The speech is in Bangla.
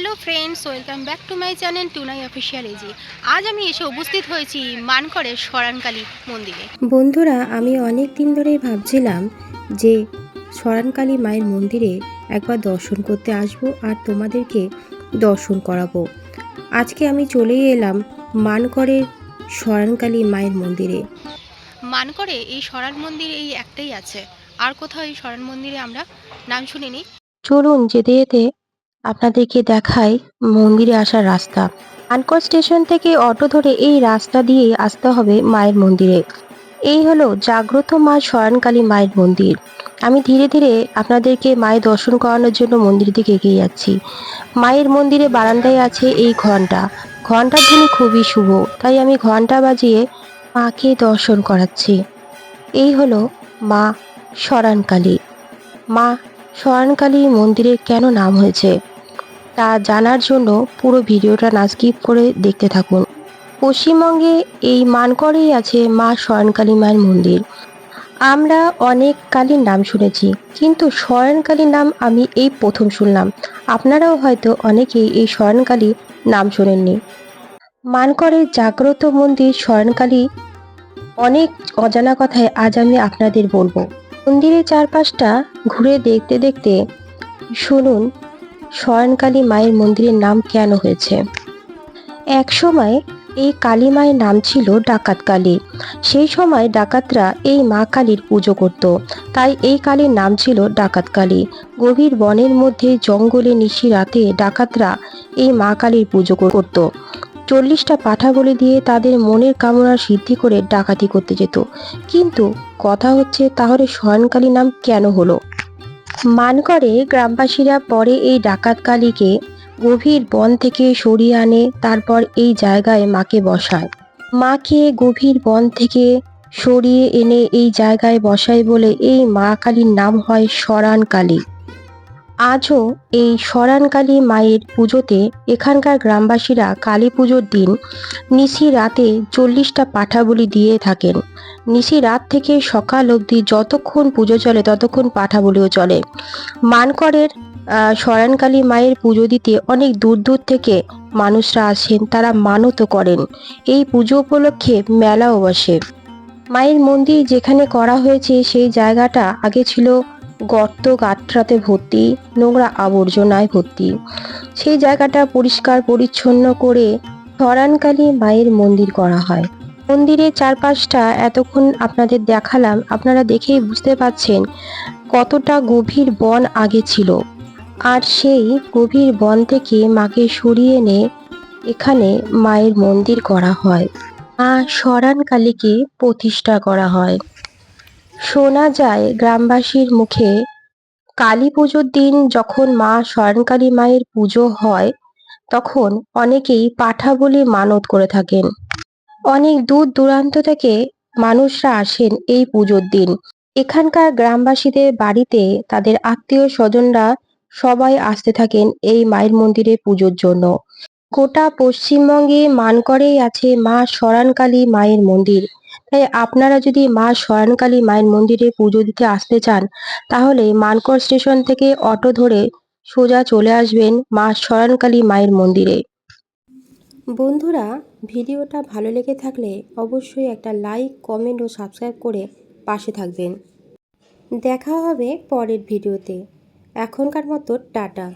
Hello friends welcome back to my channel টুনাই official এজি আজ আমি এসে উপস্থিত হয়েছি মানকরের সরানকালী মন্দিরে। বন্ধুরা আমি অনেক দিন ধরেই ভাবছিলাম যে সরানকালী মায়ের মন্দিরে একবার দর্শন করতে আসব আর তোমাদেরকে দর্শন করাবো। আজকে আমি চলেই এলাম মানকরের সরানকালী মায়ের মন্দিরে। মানকরে এই সরান মন্দির এই একটাই আছে। আর কোথাও এই সরান মন্দিরে আমরা নাম শুনিনি। চলুন যেতে যেতে আপনাদেরকে দেখাই মন্দিরে আসার রাস্তা। মানকর স্টেশন থেকে অটো ধরে এই রাস্তা দিয়ে আসতে হবে মায়ের মন্দিরে। এই হলো জাগ্রত মা শরণকালী মায়ের মন্দির। আমি ধীরে ধীরে আপনাদেরকে মায়ের দর্শন করানোর জন্য মন্দির দিকে এগিয়ে যাচ্ছি। মায়ের মন্দিরে বারান্দায় আছে এই ঘণ্টা ঘণ্টার ধ্বনি খুবই শুভ, তাই আমি ঘণ্টা বাজিয়ে মাকে দর্শন করাচ্ছি। এই হলো মা শরণকালী মা শরণকালী মন্দিরের কেন নাম হয়েছে, তা জানার জন্য পুরো ভিডিওটা না স্কিপ করে দেখতে থাকুন। পশ্চিমবঙ্গে এই মানকরেই আছে মা শরণকালী মায়ের মন্দির। আমরা অনেক কালীর নাম শুনেছি, কিন্তু শরণকালীর নাম আমি এই প্রথম শুনলাম। আপনারাও হয়তো অনেকেই এই শরণকালী নাম শোনেননি। মানকরের জাগ্রত মন্দির শরণকালী অনেক অজানা কথায় আজ আমি আপনাদের বলব। মন্দিরের চারপাশটা ঘুরে দেখতে দেখতে শুনুন, শয়নকালী মায়ের মন্দিরের নাম কেন হয়েছে? এক সময় এই কালী মায়ের নাম ছিল ডাকাত কালী। সেই সময় ডাকাতরা এই মা কালীর পুজো করত, তাই এই কালীর নাম ছিল ডাকাত কালী। গভীর বনের মধ্যে জঙ্গলে নিশি রাতে ডাকাতরা এই মা কালীর পুজো করত। চল্লিশটা পাঠা বলে দিয়ে তাদের মনের কামনা সিদ্ধি করে ডাকাতি করতে যেত। কিন্তু কথা হচ্ছে তাহলে শয়নকালী নাম কেন হলো? মানকরে গ্রামবাসীরা পরে এই ডাকাত কালীকে গভীর বন থেকে সরিয়ে আনে, তারপর এই জায়গায় মাকে বসায়। মাকে গভীর বন থেকে সরিয়ে এনে এই জায়গায় বসায় বলে এই মা কালীর নাম হয় সরান কালী আজও এই সরান কালী মায়ের পুজোতে এখানকার গ্রামবাসীরা কালী পুজোর দিন নিশি রাতে চল্লিশটা পাঠা বলি দিয়ে থাকেন। নিশি রাত থেকে সকাল অবধি যতক্ষণ পুজো চলে ততক্ষণ পাঠা বলিও চলে। মানকরের শরণকালী মায়ের পুজো দিতে অনেক দূর দূর থেকে মানুষরা আসেন, তারা মানতও করেন। এই পুজো উপলক্ষে মেলাও বসে। মায়ের মন্দির যেখানে করা হয়েছে সেই জায়গাটা আগে ছিল গর্ত গাত্রাতে ভর্তি, নোংরা আবর্জনায় ভর্তি। সেই জায়গাটা পরিষ্কার পরিচ্ছন্ন করে শরণকালী মায়ের মন্দির করা হয়। মন্দিরের চারপাশটা এতক্ষণ আপনাদের দেখালাম, আপনারা দেখেই বুঝতে পারছেন কতটা গভীর বন আগে ছিল। আর সেই গভীর বন থেকে মাকে সরিয়ে এনে এখানে মায়ের মন্দির করা হয়। মা সরান কালীকে প্রতিষ্ঠা করা হয়। শোনা যায় গ্রামবাসীর মুখে কালী পুজোর দিন যখন মা শরণকালী মায়ের পুজো হয়, তখন অনেকেই পাঠা বলে মানত করে থাকেন। অনেক দূর দূরান্ত থেকে মানুষরা আসেন এই পুজোর দিন। এখানকার গ্রামবাসীদের বাড়িতে তাদের আত্মীয় স্বজনরা সবাই আসতে থাকেন এই মায়ের মন্দিরে পুজোর জন্য। গোটা পশ্চিমবঙ্গে মানকরেই আছে মা শরণকালী মায়ের মন্দির। তাই আপনারা যদি মা শরণকালী মায়ের মন্দিরে পুজো দিতে আসতে চান, তাহলে মানকর স্টেশন থেকে অটো ধরে সোজা চলে আসবেন মা শরণকালী মায়ের মন্দিরে। বন্ধুরা, ভিডিওটা ভালো লেগে থাকলে অবশ্যই একটা লাইক, কমেন্ট ও সাবস্ক্রাইব করে পাশে থাকবেন। দেখা হবে পরের ভিডিওতে। এখনকার মতো টাটা।